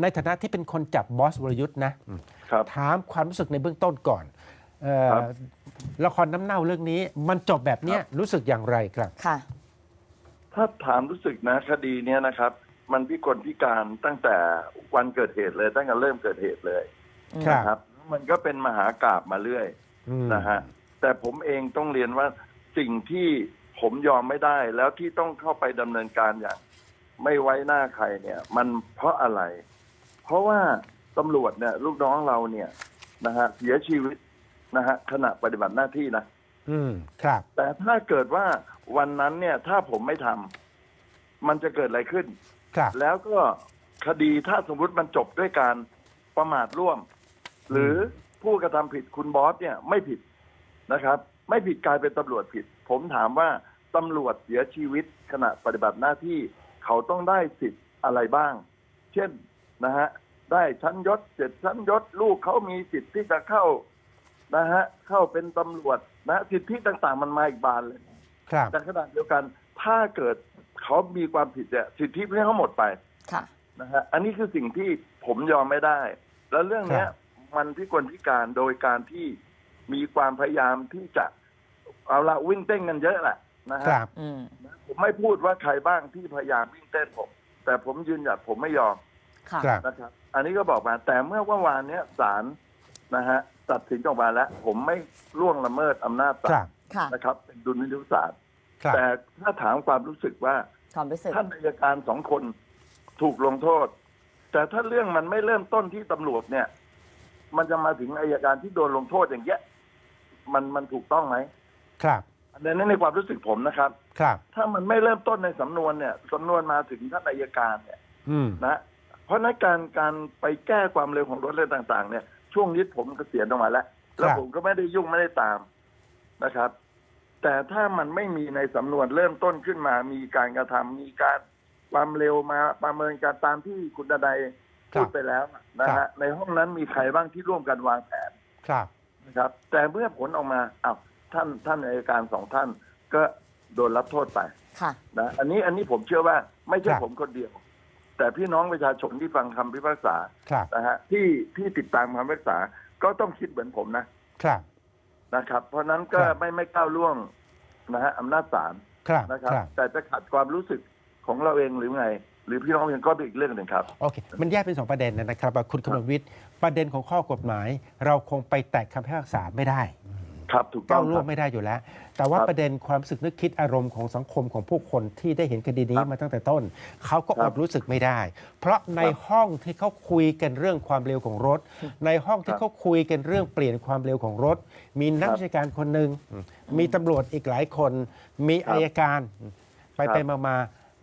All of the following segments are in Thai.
ในฐานะที่เป็นคนจับบอสวรยุทธ์นะครับ ถามความรู้สึกในเบื้องต้นก่อนเอ่อครับ ละครน้ำเน่าเรื่องนี้ มันจบแบบเนี้ยรู้สึกอย่างไรครับ ค่ะ ถ้าถามรู้สึกนะคดีเนี้ยนะครับ มันพิกลพิการตั้งแต่วันเกิดเหตุเลย ตั้งแต่เริ่มเกิดเหตุเลยครับนะครับ มันก็เป็นมหากราบมาเรื่อยอืมนะฮะแต่ผมเองต้องเรียนว่าสิ่งที่ผมยอมไม่ได้ แล้วที่ต้องเข้าไปดำเนินการอย่าง ไม่ไว้หน้าใครเนี่ย มันเพราะอะไร เพราะว่าตำรวจเนี่ยลูกน้องเราเนี่ยนะฮะเสียชีวิตนะฮะขณะปฏิบัติหน้าที่นะอืมครับ แต่ถ้าเกิดว่าวันนั้นเนี่ย ถ้าผมไม่ทำมันจะเกิดอะไรขึ้น ครับ แล้วก็คดีถ้าสมมติมันจบด้วยการประมาทร่วม หรือผู้กระทำผิดคุณบอสเนี่ยไม่ผิดนะครับ ไม่ผิดกลายเป็นตำรวจผิด ผมถามว่าตำรวจเสียชีวิตขณะปฏิบัติหน้าที่ เขาต้องได้สิทธิ์อะไรบ้าง เช่น นะฮะได้ชั้นยศเจ็ดชั้นยศลูกเขามีสิทธิ์ที่จะเข้านะฮะเข้าเป็นตำรวจนะสิทธิต่างๆ มันมาอีกบานเลยครับแต่ขณะเดียวกัน ถ้าเกิดเขามีความผิดเนี่ยสิทธิพวกนี้เขาหมดไปค่ะนะฮะอันนี้คือสิ่งที่ผมยอมไม่ได้ แล้วเรื่องเนี้ยครับมันพิกลพิการโดยการที่มีความพยายามที่จะเอาละวิ่งเต้นกันเยอะแหละนะคฮะรับอืมผมไม่พูดว่าใครบ้างที่พยายามวิ่งเต้นผม แต่ผมยืนหยัดผมไม่ยอม ค่ะ ครับ นะครับ อันนี้ก็บอกมาแต่เมื่อเมื่อวานเนี้ยศาลนะฮะตัดสินออกมาแล้ว ผมไม่ล่วงละเมิดอำนาจศาครัลบ ค่ะ นะครับ เป็นดุลพินิจศาลครับ แต่ถ้าถามความรู้สึกว่า ความรู้สึก ท่านอัยการสองคนถูกลงโทษ แต่ถ้าเรื่องมันไม่เริ่มต้นที่ตำรวจเนี่ย มันจะมาถึงอัยการที่โดนลงโทษอย่างเงี้ยมันมันถูกต้องไหมครับ อันนี้ในความรู้สึกผมนะครับ ครับ ถ้ามันไม่เริ่มต้นในสำนวนเนี่ยสำนวนมาถึงท่านอัยการเนี่ย อืม นะ เพราะฉะนั้นการการไปแก้ความเร็วของรถเรื่องต่าง ๆ เนี่ย ช่วงนี้ผมเกษียณออกมาแล้ว แล้วผมก็ไม่ได้ยุ่งไม่ได้ตามนะครับ แต่ถ้ามันไม่มีในสำนวนเริ่มต้นขึ้นมา มีการกระทำมีการความเร็วมาประเมินการตามที่คุณดนัยพูดไปแล้วนะครัฮะบในห้องนั้นมีใครบ้างที่ร่วมกันวางแผนครับนะครับ แต่เมื่อผลออกมาอ้าวท่านท่านอัยการสองท่านก็โดนรับโทษไปค่ะนะอันนี้อันนี้ผมเชื่อว่าไม่ใช่ครับผมคนเดียว แต่พี่น้องประชาชนที่ฟังคำพิพากษาครับ นะฮะที่ที่ติดตามคำพิพากษาก็ต้องคิดเหมือนผมนะครับ นะครับ เพราะฉะนั้นก็ครับ ไม่ไม่ก้าวล่วงนะฮะอำนาจศาลครับนะครับ ครับ แต่จะขัดความรู้สึกของเราเองหรือไง หรือพี่น้องเองก็เป็นอีกเรื่องหนึ่งครับ โอเค มันแยกเป็นสองประเด็นนะครับว่าคุณคำนวณวิทย์ ประเด็นของข้อกฎหมาย เราคงไปแตะคำพิพากษาไม่ได้ ครับถูกต้ก้าอวงล่ควรังบ ไม่ได้อยู่แล้ว แต่ว่าครับประเด็นความรู้สึกนึกคิดอารมณ์ของสังคมของผู้คนที่ได้เห็นคดีนี้ครับมาตั้งแต่ต้น เขาก็คอรัดบรู้สึกไม่ได้ เพราะในครับห้องที่เขาคุยกันเรื่องความเร็วของรถ ในห้องที่ครับเขาคุยกันเรื่องเปลี่ยนความเร็วของรถ มีนักครับวิชาการคนหนึ่งมีตำรวจอีกหลายคน มีครับอายการ ไปครับไปมามา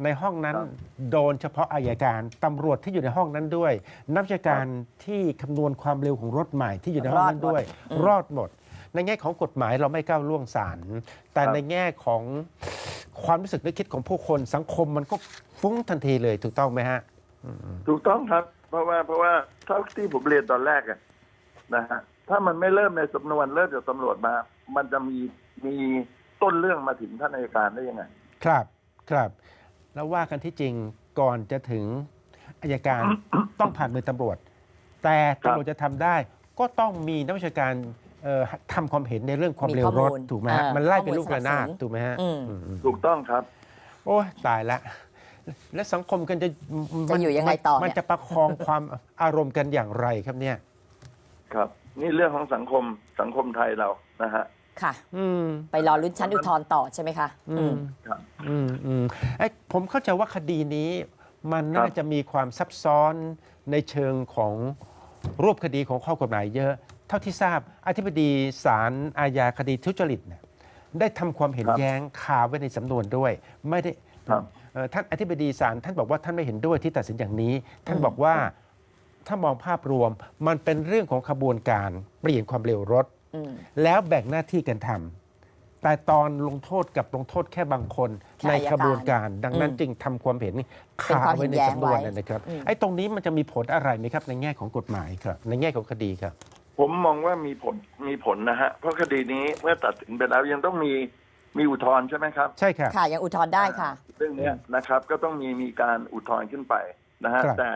ในห้องนั้นครับโดนเฉพาะอายการตำรวจที่อยู่ในห้องนั้นด้วย นักวิชาการที่คำนวณความเร็วของรถใหม่ที่อยู่ในห้องนั้นด้วย รอดหมด ในแง่ของกฎหมายเราไม่ก้าวล่วงศาลแต่ครับในแง่ของความรู้สึกนึกคิดของผู้คนสังคมมันก็ฟุ้งทันทีเลยถูกต้องไหมฮะถูกต้องครับ เพราะว่าเพราะว่าเท่าที่ผมเรียนตอนแรกอะนะฮะถ้ามันไม่เริ่มในสำนวนเริ่มจากตำรวจมา มันจะมีมีต้นเรื่องมาถึงท่านอัยการได้ยังไง ครับครับ แล้วว่ากันที่จริงก่อนจะถึงอายการต้องผ่านมือตำรวจ แต่ครับตำรวจจะทำได้ ก็ต้องมีนักวิชาการ เอ่อทำความเห็นในเรื่องความมีเร็วข้อรมูถลถูกไหมฮะเออมันไล่เป็นข้อมูลลูกระนาดสนับสนุน ถูกไหมฮะอืมอืม อืมถูกต้องครับ โอ้ยตายละและสังคมกันจะจะอยู่ยังไงต่อมันเนี่ยจะประคองความอารมณ์กันอย่างไรครับเนี่ย ครับ นี่เรื่องของสังคมสังคมไทยเรานะฮะ ค่ะ อืม ไปรอลุ้นชั้นอุทธรณ์ต่อใช่ไหมคะอือืมมครับ อืมอืมไอ้ผมเข้าใจว่าคดีนี้ มันคน่ารับ จะมีความซับซ้อนในเชิงของรูปคดีของข้อกฎหมายเยอะ เท่าที่ทราบอธิบดีศาลอาญาคดีทุจริตเนี่ยได้ทำความเห็นครับแย้งคาไว้ในสำนวนด้วย ไม่ได้ครับ เอ่อท่านอธิบดีศาลท่านบอกว่าท่านไม่เห็นด้วยที่ตัดสินอย่างนี้ ท่านบอกว่าถ้ามองภาพรวมมันเป็นเรื่องของขบวนการเปลี่ยนความเร็วรถ อืม แล้วแบ่งหน้าที่กันทำแต่ตอนลงโทษกับลงโทษแค่บางคนแค่ในอัยการขบวนการ ดังนั้นอืมจึงทำความเห็นเป็นคาความเห็ไว้นในแย้งสำนวนไว้นะนะครับอืม ไอ้ตรงนี้มันจะมีผลอะไรไหมครับในแง่ของกฎหมายครับ ในแง่ของคดีครับ ผมมองว่ามีผลมีผลนะฮะ เพราะคดีนี้เมื่อตัดสินไปแล้วยังต้องมีมีอุทธรณ์ใช่ไหมครับใช่ครับ ค่ะ ยังอุทธรณ์ได้ค่ะ เรื่องเนี้ยนะครับ ก็ต้องมีมีการอุทธรณ์ขึ้นไปนะฮะครับ แต่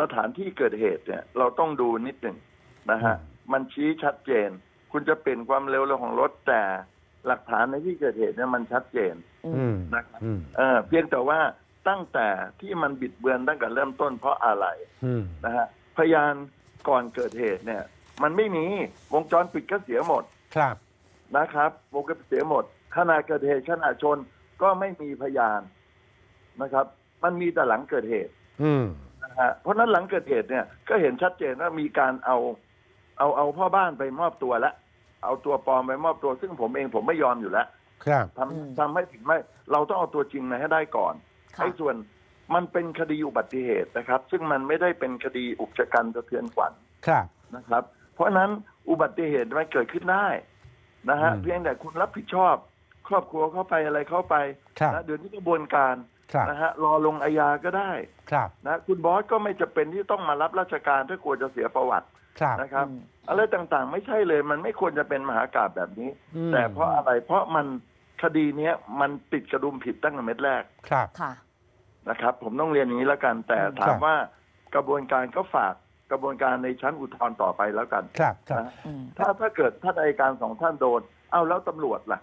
สถานที่เกิดเหตุเนี่ย เราต้องดูนิดหนึ่งนะฮะมันชี้ชัดเจน คุณจะเปลี่ยนความเร็วของรถแต่หลักฐานในที่เกิดเหตุเนี่ยมันชัดเจน อืมนะครับ อืมเออเพียงแต่ว่าตั้งแต่ที่มันบิดเบือนตั้งแต่เริ่มต้นเพราะอะไร อืม นะฮะพยานก่อนเกิดเหตุเนี่ย มันไม่มีวงจรปิดก็เสียหมดครับ นะครับวงจรปิดเสียหมดขณะเกิดเหตุขณะชนก็ไม่มีพยานนะครับ มันมีแต่หลังเกิดเหตุ อืมนะฮะเพราะฉะนั้นหลังเกิดเหตุเนี่ยก็เห็นชัดเจนว่ามีการเอาเอาเอาพ่อบ้านไปมอบตัวแล้วเอาตัวปลอมไปมอบตัว ซึ่งผมเองผมไม่ยอมอยู่แล้วครับทำทำให้ถึงไม่เราต้องเอาตัวจริงมาให้ได้ก่อนค่ะ ไอ้ส่วนมันเป็นคดีอุบัติเหตุนะครับ ซึ่งมันไม่ได้เป็นคดีอุกชะกันสะเทือนขวัญครับ นะครับ เพราะฉะนั้นอุบัติเหตุมันเกิดขึ้นได้นะฮะอืมเพียงแต่คุณรับผิดชอบ ครอบครัวเข้าไปอะไรเข้าไปครับนะเดี๋ยวนี้กระบวนการครับนะฮะรอลงอาญาก็ได้ครับนะคุณบอสก็ไม่จะเป็นที่ต้องมารับราชการถ้ากลัวจะเสียประวัติครับนะครับอืมอะไรต่างๆ ไม่ใช่เลย มันไม่ควรจะเป็นมหากาบแบบนี้อืมแต่เพราะอะไรเพราะมันคดีเนี้ยมันติดกระดุมผิดตั้งแต่เม็ดแรกครับค่ะนะครับ ผมต้องเรียนอย่างนี้แล้วกัน แต่อืมถามว่ากระบวนการก็ฝาก กระบวนการในชั้นอุทธรณ์ต่อไปแล้วกันครับครับนะอืมถ้าถ้าเกิดท่านอัยการสองท่านโดน เอาแล้วตำรวจล่ะ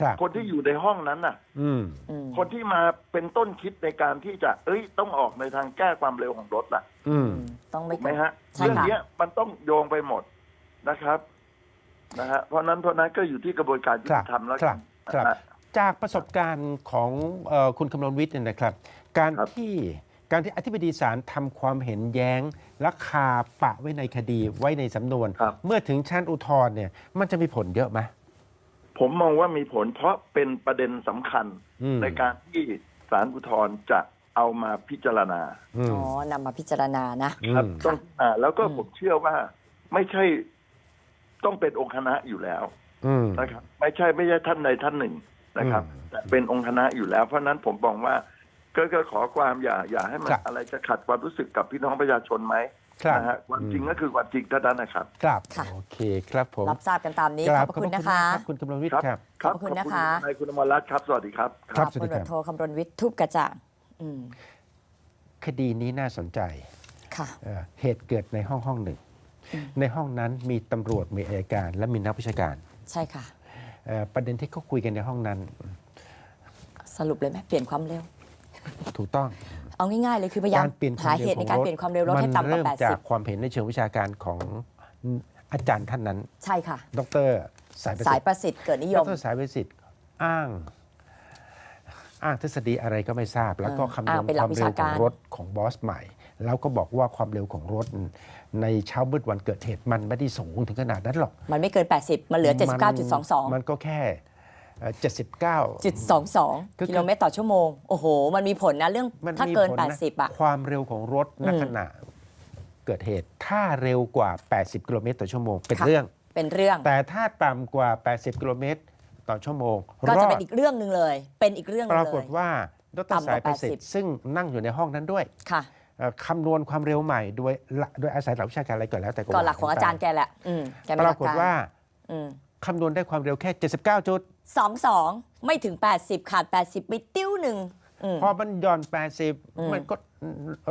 ครับ คนที่อยู่ในห้องนั้นน่ะ อืม อืม คนที่มาเป็นต้นคิดในการที่จะเอ้ยต้องออกในทางแก้ความเร็วของรถล่ะ อืม ต้องไม่ถูกไหมฮะใช่เรื่องค่ะเนี้ยมันต้องโยงไปหมดนะครับนะฮะเพราะนั้นเพราะนั้นก็อยู่ที่กระบวนการยุติธรรมแล้วครักับนครับ นะฮะ จากประสบการณ์ของเออคุณคำนวณวิทย์เนี่ยนะครับ การครับ ที่ การที่อธิบดีศาลทำความเห็นแย้งและคาปะไว้ในคดีไว้ในสำนวน ครับ เมื่อถึงชั้นอุทธรณ์เนี่ยมันจะมีผลเยอะไหม ผมมองว่ามีผลเพราะเป็นประเด็นสำคัญอืม ในการที่ศาลอุทธรณ์จะเอามาพิจารณาอืมอ๋อนำมาพิจารณานะ ครับอืมต้องอ่าแล้วก็อืม ผมเชื่อว่าไม่ใช่ต้องเป็นองค์คณะอยู่แล้วอืม นะครับ ไม่ใช่ไม่ใช่ท่านใดท่านหนึ่งนะครับ อืม แต่เป็นองค์คณะอยู่แล้ว เพราะฉะนั้นผมบอกว่า ก็ก็ขอความอย่าอย่าให้มันครับอะไรจะขัดความรู้สึกกับพี่น้องประชาชนไหมครับ นะฮะความจริงก็คือความจริงเท่านั้นนะครับ ครับค่ะ โอเคครับผมรับทราบกันตามนี้ขอบพระคุณนะคะ รับคุณคำนวณวิทย์ครับ ขอบพระคุณนะคะ ขอบคุณทนายคุณอมรรัตน์ครับ สวัสดีครับ ครับพสวัสดีลครับโทคำรณวิทย์ทุบกระจ่างอืมคดีนี้น่าสนใจค่ะ เอ่อเหตุเกิดในห้องห้องหนึ่ง อืม ในห้องนั้นมีตำรวจมีอายการและมีนักวิชาการใช่ค่ะ เอ่อประเด็นที่เขาคุยกันในห้องนั้น สรุปเลยไหมเปลี่ยนความเร็ว ถูกต้องเอาง่ายๆเลยคือพยายามการเปลี่ยนควาหามเร็วเหตุขในองการรถเปลี่ยนความเร็วรถมัให้ต่ำกเริ่มว่าจากความเห็นในเชิงวิชาการของอาจารย์ท่านนั้น80ใช่ค่ะ ดรสายประสาสิยทธิ์ประสิทธิ์เกิดนิยดมรสายประสิทธิ์อ้าง อ้างทฤษฎีอะไรก็ไม่ทราบ แล้วก็เออคำนวอ้าณงเป็นคหลักวามวิเร็ชาวขกาองรรถของบอสใหม่ แล้วก็บอกว่าความเร็วของรถ ในเช้ามืดวันเกิดเหตุมันไม่ได้สูงถึงขนาดนั้นหรอก มันไม่เกิน 80 มันเหลือมัน79.22 มันก็แค่ เอ่อ79 จุด22ก็คือ กิโลเมตรต่อชั่วโมง โอ้โห มันมีผลนะเรื่องมันถ้ามีเกิน ผลนะ80 อะ ความเร็วของรถณอืม ขณะเกิดเหตุ ถ้าเร็วกว่า 80 กิโลเมตรต่อชั่วโมง เป็นค่ะเรื่อง เป็นเรื่อง แต่ถ้าต่ำกว่า 80 กิโลเมตรต่อชั่วโมงก็รจะอเป็ดนอีกเรื่องหนึ่งเลย เป็นอีกเรื่องหปนึงรากเลฏย ว่าดรต่ำกว่าสายประสิทธิ์80ซึ่งนั่งอยู่ในห้องนั้นด้วยค่ะ เอ่อคำนวณความเร็วใหม่โดยละโดยอาศัยหลักวิชาการอะไรก็แล้วแต่ก็หลักของอาจารย์แกแหละ อืมแกปมีหราลักกฏการว่าอืมคำนวณได้ความเร็วแค่ 79 จุด สองสองไม่ถึง 80 ขาด 80 ไปติ้วหนึ่งอืม พอมันหย่อน อืม 80 มันก็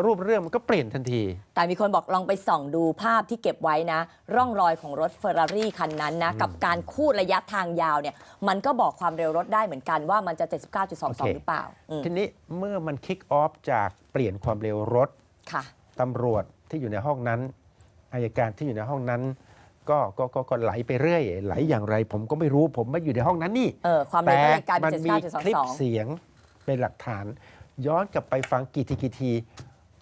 รูปเรื่องมันก็เปลี่ยนทันที แต่มีคนบอกลองไปส่องดูภาพที่เก็บไว้นะ ร่องรอยของรถเฟอร์รารี่คันนั้นนะ กับการคูดระยะทางยาวเนี่ย มันก็บอกความเร็วรถได้เหมือนกันว่ามันจะ โอเค 79.22 หรือเปล่าอืมทีนี้เมื่อมันคิกออฟจากเปลี่ยนความเร็วรถค่ะ ตำรวจที่อยู่ในห้องนั้นอายการที่อยู่ในห้องนั้น ก็ก็ก็ก็ไหลไปเรื่อยไหลอย่างไร ผมก็ไม่รู้ผมไม่อยู่ในห้องนั้นนี่เออความเร็วแต่ก็เลยกลายเป็มันนมีคลิป79.22 เสียงเป็นหลักฐาน ย้อนกลับไปฟังกี่ทีกี่ที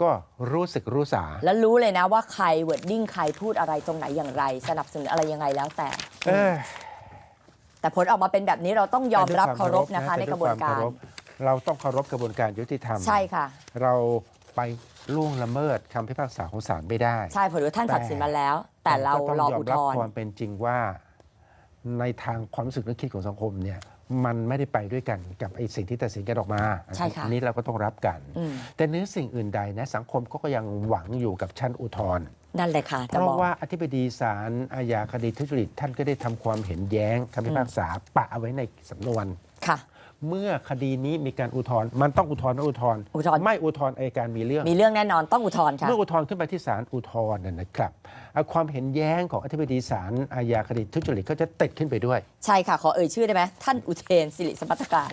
ก็รู้สึกรู้สา แล้วรู้เลยนะว่าใครเวิร์ดดิ้งใครพูดอะไรตรงไหนอย่างไร สนับสนุนอะไรยังไงแล้วแต่ เอ้ยแต่ผลออกมาเป็นแบบนี้เราต้องยอมรับเคารพนะคะแต่ในด้วยกระบวนการคมเคเราต้องเคารพกระบวนการยุติธรรม ใช่ค่ะ เราไป ล่วงละเมิดคำพิพากษาของศาลไม่ได้ ใช่ผลท่านตัดสินมาแล้ว แต่เราก็ต้องรอยออุมทรับธรณ์ความเป็นจริงว่า ในทางความรู้สึกนึกคิดของสังคมเนี่ยมันไม่ได้ไปด้วยกันกับไอ้สิ่งที่ตัดสินกันออกมาใช่ค่ะอันนี้เราก็ต้องรับกันอืมแต่เนื้อสิ่งอื่นใดนะสังคมก็ยังหวังอยู่กับชั้นอุทธรณ์นั่นเลยค่ะเพจะบราะอกว่าอธิบดีศาลอาญาคดีทุจริตท่านก็ได้ทำความเห็นแย้งคำพิพากษาปะเอาไว้ในสำนวนค่ะ เมื่อคดีนี้มีการอุทธรณ์มันต้องอุทธรณ์ไม่อุทธรณ์อุทธรณ์ ไม่อุทธรณ์อายการมีเรื่อง มีเรื่องแน่นอนต้องอุทธรณ์ค่ะ เมื่ออุทธรณ์ขึ้นไปที่ศาลอุทธรณ์น่ะนะครับอะความเห็นแย้งของอธิบดีศาลอาญาคดีทุจริตก็จะติดขึ้นไปด้วย ใช่ค่ะ ขอเอ่ยชื่อได้ไหมท่านอุเทนสิริสมบัติการ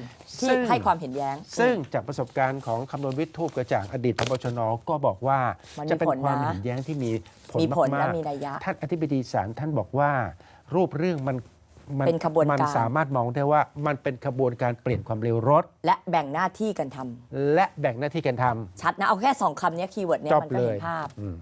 ซึ่ที่ง ให้ความเห็นแย้ง ซึ่งจากประสบการณ์ของคำนวณวิทย์ทูปกระจ่างอดีตพบชนก็บอกว่ามันมีจะเป็นผลนะความเห็นแย้งที่มีผลมีผลและมากมีนัยยะ ๆท่านอธิบดีศาลท่านบอกว่า รูปเรื่องมัน มัเป็นขบวนการ มันสามารถมองได้ว่ามันเป็นขบวนการเปลี่ยนความเร็วรถ และแบ่งหน้าที่กันทำและแบ่งหน้าที่กันทำชัดนะ เอาแค่สองคำเนี้คีย์เวิร์ดเนี้ยจบมันก็เลเห็ยนภาพ อืม